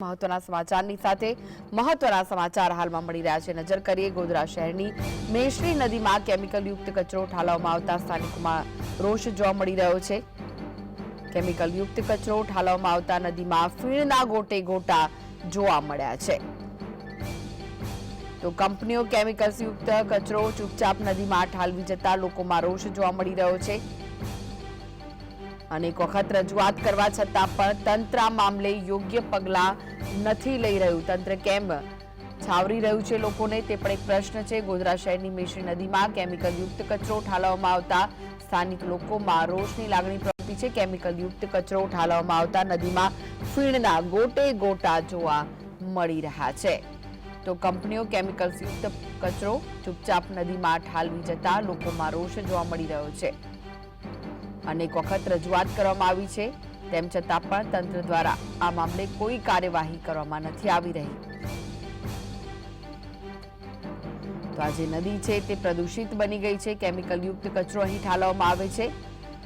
મહત્વના સમાચારની સાથે મહત્વના સમાચાર હાલમાં મળી રહ્યા છે. નજર કરીએ ગોધરા શહેરની મેશ્રી નદીમાં કેમિકલયુક્ત કચરો ઠાલવવામાં આવતા સ્થાનિકોમાં રોષ જોવા મળી રહ્યો છે. કેમિકલયુક્ત કચરો ઠાલવવામાં આવતા નદીમાં ફીણના ગોટે ગોટા જોવા મળ્યા છે. તો કંપનીઓ કેમિકલ્સયુક્ત કચરો ચૂપચાપ નદીમાં ઠાલવી જતા લોકોમાં રોષ જોવા મળી રહ્યો છે. અનેક વખત રજૂઆત કરવા છતાં પણ તંત્ર આ મામલે યોગ્ય પગલાં નથી લઈ રહ્યું. તંત્ર કેમ છાવરી રહ્યું છે લોકોને તે પણ એક પ્રશ્ન છે. ગોધરા શહેરની મેશ્રી નદીમાં કેમિકલયુક્ત કચરો ઠાલવવામાં આવતા સ્થાનિક લોકોમાં રોષની લાગણી પ્રવૃત્તિ છે. કેમિકલયુક્ત કચરો ઠાલવવામાં આવતા નદીમાં ફીણના ગોટે ગોટા જોવા મળી રહ્યા છે. તો કંપનીઓ કેમિકલ્સયુક્ત કચરો ચૂપચાપ નદીમાં ઠાલવી જતા લોકોમાં રોષ જોવા મળી રહ્યો છે. અનેક વખત રજૂઆત કરવામાં આવી છે. તેમ છતાં પણ તંત્ર દ્વારા આ મામલે કોઈ કાર્યવાહી કરવામાં નથી આવી રહી. તો આ જે નદી છે તે પ્રદૂષિત બની ગઈ છે. કેમિકલયુક્ત કચરો અહીં ઠાલવવામાં આવે છે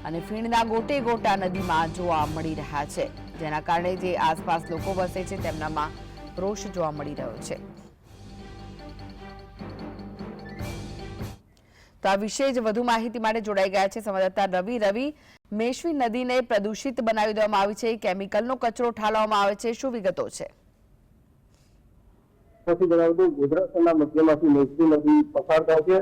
અને ફીણના ગોટે ગોટા નદીમાં જોવા મળી રહ્યા છે. જેના કારણે જે આસપાસ લોકો વસે છે તેમનામાં રોષ જોવા મળી રહ્યો છે. તો આ વિશે જ વધુ માહિતી માટે જોડાઈ ગયા છે સંવાદદાતા રવિ. રવિ, મેશ્વી નદીને પ્રદૂષિત બનાવી દેવામાં આવી છે. કેમિકલનો કચરો ઠાલવામાં આવે છે. શું વિગતો છે? મધ્યમાંથી થાય છે.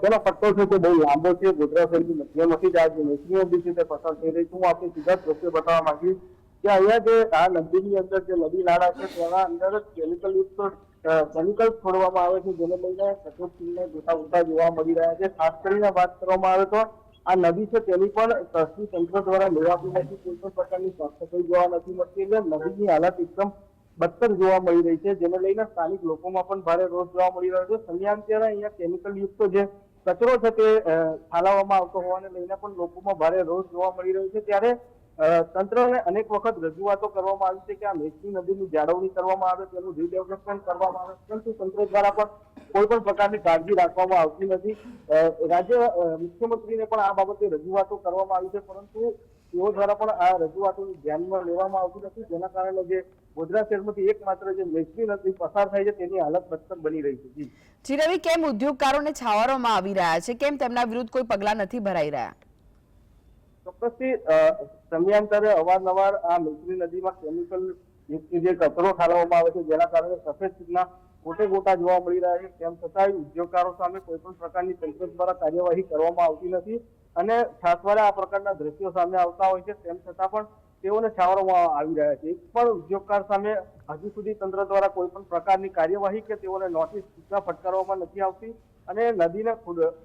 તેનો પટ્ટો છે તે બહુ લાંબો છે. શહેરની મધ્યમાંથી જ આ જે મેઘજી નદી છે તે પસાર થઈ રહી છે. હું આપણે સીધા દ્રશ્ય બતાવવા માંગીશ કે અહીંયા જે આ નદીની અંદર જે નદી નાળા છે, તેના અંદર કેમિકલ યુક્ત કેમિકલ છોડવામાં આવે છે જેને લઈને કચોટીને જોતા ગોટા જોવા મળી રહ્યા છે. ખાસ કરીને વાત કરવામાં આવે તો આ નદી છે તેની પણ તસ્વી તંત્ર દ્વારા લેવાતી નથી કોઈ પણ પ્રકારની સાફ જોવા નથી મળતી એટલે નદીની હાલત એકદમ બદતર જોવા મળી રહી છે, જેને લઈને સ્થાનિક લોકોમાં પણ ભારે રોષ જોવા મળી રહ્યો છે. સમયાંતરે અહીંયા કેમિકલ યુક્ત જે કચરો છે તે ઠાલવવામાં આવતો હોવાને લઈને પણ લોકોમાં ભારે રોષ જોવા મળી રહ્યો છે. ત્યારે તંત્રને અનેક વખત રજૂઆતો કરવામાં આવી છે કે આ મેઘની નદીની જાળવણી કરવામાં આવે તેનું રીડેવલપમેન્ટ કરવામાં આવે પરંતુ તંત્ર દ્વારા પણ કોઈ પણ પ્રકારની કાળજી રાખવામાં આવતી નથી. રાજ્ય મુખ્યમંત્રીને પણ આ બાબતે રજૂઆતો કરવામાં આવી છે, પરંતુ તેઓ દ્વારા પણ આ રજૂઆતો ધ્યાનમાં લેવામાં આવતી નથી. જેના કારણે જે ગોધરા શહેરમાંથી એકમાત્ર જે મેઘની નદી પસાર થાય છે, તેની હાલત બદતર બની રહી છે. જી. રવિ, કેમ ઉદ્યોગકારોને છાવરવામાં આવી રહ્યા છે? કેમ તેમના વિરુદ્ધ કોઈ પગલાં નથી ભરાઈ રહ્યા? ચોક્કસથી સમયાંતરે અવારનવાર આ મૈત્રી નદીમાં કેમિકલ જે કચરો ઠાલવવામાં આવે છે, જેના કારણે સફેદ ચીજના ખોટે ગોટા જોવા મળી રહ્યા છે. તેમ છતાંય ઉદ્યોગકારો સામે કોઈ પણ પ્રકારની તંત્ર દ્વારા કાર્યવાહી કરવામાં આવતી નથી અને છાસવારે આ પ્રકારના દ્રશ્યો સામે આવતા હોય છે. તેમ છતાં પણ તેઓને છાવરવામાં આવી રહ્યા છે. પણ ઉદ્યોગકાર સામે હજુ સુધી તંત્ર દ્વારા કોઈ પણ પ્રકારની કાર્યવાહી કે તેઓને નોટિસ સૂચના ફટકારવામાં નથી આવતી. અને નદીને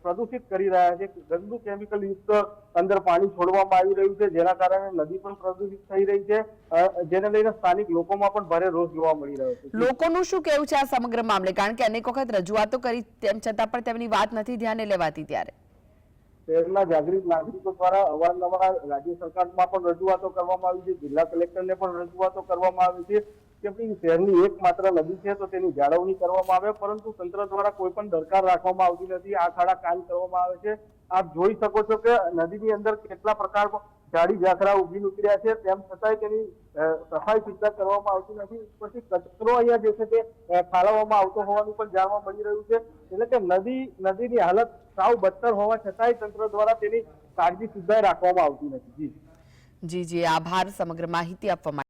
પ્રદૂષિત કરી રહ્યા છે. ગંદુ કેમિકલ યુક્ત અંદર પાણી છોડવામાં આવી રહ્યું છે. જેના કારણે નદી પણ પ્રદૂષિત થઈ રહી છે. જેને લઈને સ્થાનિક લોકોમાં પણ ભારે રોષ જોવા મળી રહ્યો છે. લોકોનું શું કહેવું છે આ સમગ્ર મામલે? કારણ કે અનેક વખત રજૂઆતો કરી તેમ છતાં પણ તેમની વાત નથી ધ્યાને લેવાતી ત્યારે. શહેરના જાગૃત નાગરિકો દ્વારા અવારનવાર રાજ્ય સરકારમાં પણ રજૂઆતો કરવામાં આવી છે. જિલ્લા કલેક્ટરને પણ રજૂઆતો કરવામાં આવી છે. કે શહેરની એકમાત્ર નદી છે, તો તેની જાળવણી કરવામાં આવે, પરંતુ તંત્ર દ્વારા કોઈ પણ દરકાર રાખવામાં આવતી નથી. આ ખાડા કામ કરવામાં આવે છે. આપ જોઈ શકો છો કે નદીની અંદર કેટલા પ્રકાર જાડી ઝાખરા ઊભી નીકળ્યા છે. તેમ છતાંય તેની સફાઈ સુદ્ધા કરવામાં આવતી નથી. ઉપરથી કચરો અહીંયા જે છે તે ફાળવવામાં આવતો હોવાનું પણ જાણવા મળી રહ્યું છે. એટલે કે નદી, નદીની હાલત સાવ બદતર હોવા છતાંય તંત્ર દ્વારા તેની કાળજી સુદ્ધા રાખવામાં આવતી નથી. જી. જી જી. આભાર. સમગ્ર માહિતી આપવા